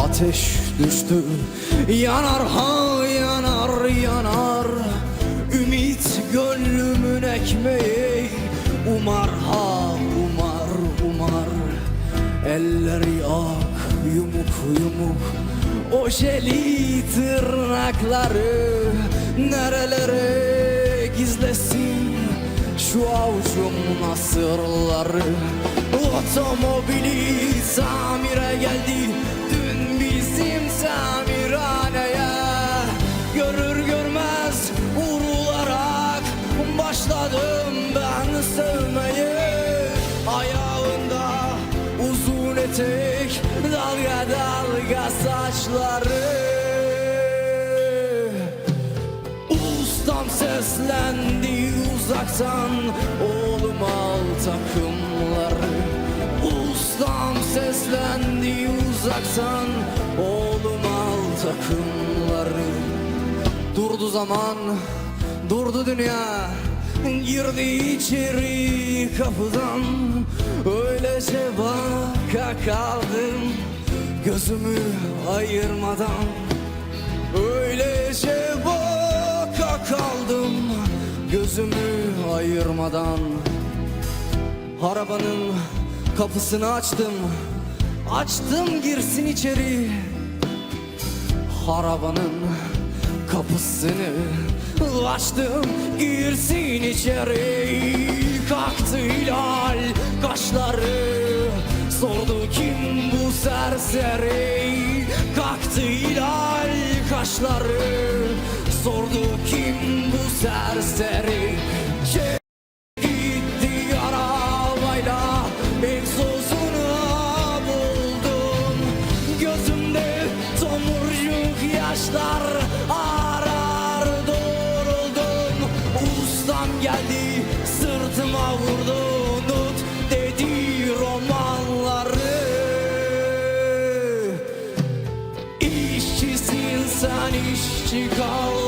Ateş düştü Yanar ha yanar yanar. Ümit gönlümün ekmeği Umar ha umar umar. Elleri ak yumuk yumuk. Ojeli tırnakları Nerelere gizlesin? Şu avucum nasırları. Otomobili tamire geldi etek Dalga dalga saçları. Ustam seslendi uzaktan Oğlum al takımları. Ustam seslendi uzaktan Oğlum al takımları. Durdu zaman, durdu dünya Girdi içeri kapıdan. Öylece baka kaldım Gözümü ayırmadan. Öylece baka kaldım Gözümü ayırmadan. Arabanın kapısını açtım Açtım girsin içeri. Arabanın kapısını açtım girsin içeri. Kalktı hilal kaşları kim bu serseri? Kalktı hilal kaşları. Sordu kim bu serseri? Gitti arabayla. Egzozunu buldum. Gözümde tomurcuk yaşlar arar. Doğruldum. Ustam geldi sırtıma vurdu Ani ścigał